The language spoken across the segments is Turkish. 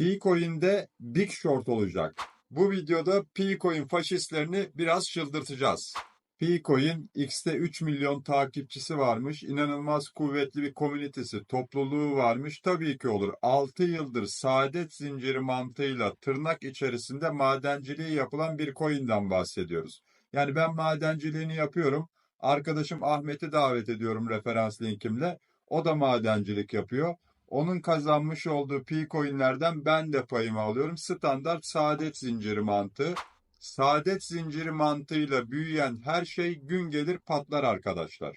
P-Coin'de Big Short olacak. Bu videoda P-Coin faşistlerini biraz çıldırtacağız. P-Coin X'te 3 milyon takipçisi varmış. İnanılmaz kuvvetli bir komünitesi, topluluğu varmış. Tabii ki olur. 6 yıldır saadet zinciri mantığıyla tırnak içerisinde madenciliği yapılan bir coin'den bahsediyoruz. Yani ben madenciliğini yapıyorum. Arkadaşım Ahmet'i davet ediyorum referans linkimle. O da madencilik yapıyor. Onun kazanmış olduğu P-Coin'lerden ben de payımı alıyorum. Standart saadet zinciri mantığı. Saadet zinciri mantığıyla büyüyen her şey gün gelir patlar arkadaşlar.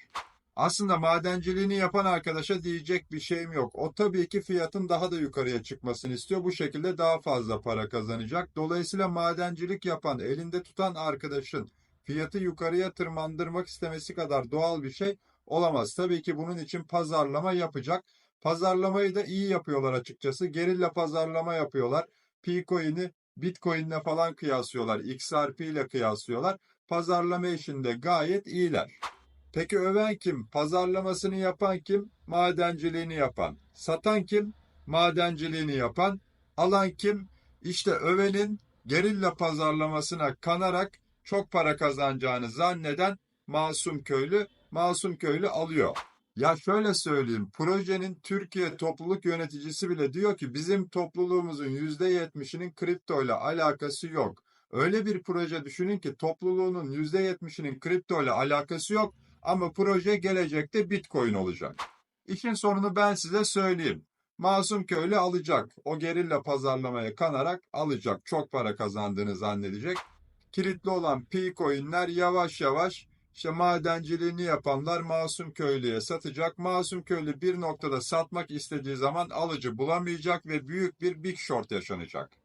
Aslında madenciliğini yapan arkadaşa diyecek bir şeyim yok. O tabii ki fiyatın daha da yukarıya çıkmasını istiyor. Bu şekilde daha fazla para kazanacak. Dolayısıyla madencilik yapan, elinde tutan arkadaşın fiyatı yukarıya tırmandırmak istemesi kadar doğal bir şey olamaz. Tabii ki bunun için pazarlama yapacak. Pazarlamayı da iyi yapıyorlar açıkçası. Gerilla pazarlama yapıyorlar. P-Coin'i Bitcoin'le falan kıyaslıyorlar. XRP ile kıyaslıyorlar. Pazarlama işinde gayet iyiler. Peki öven kim? Pazarlamasını yapan kim? Madenciliğini yapan. Satan kim? Madenciliğini yapan. Alan kim? İşte övenin gerilla pazarlamasına kanarak çok para kazanacağını zanneden masum köylü, masum köylü alıyor. Ya şöyle söyleyeyim, projenin Türkiye topluluk yöneticisi bile diyor ki bizim topluluğumuzun %70'inin kripto ile alakası yok. Öyle bir proje düşünün ki topluluğunun %70'inin kripto ile alakası yok ama proje gelecekte Bitcoin olacak. İşin sonunu ben size söyleyeyim. Masum köylü alacak. O gerilla pazarlamaya kanarak alacak. Çok para kazandığını zannedecek. Kilitli olan P-Coin'ler yavaş yavaş işte madenciliğini yapanlar masum köylüye satacak. Masum köylü bir noktada satmak istediği zaman alıcı bulamayacak ve büyük bir big short yaşanacak.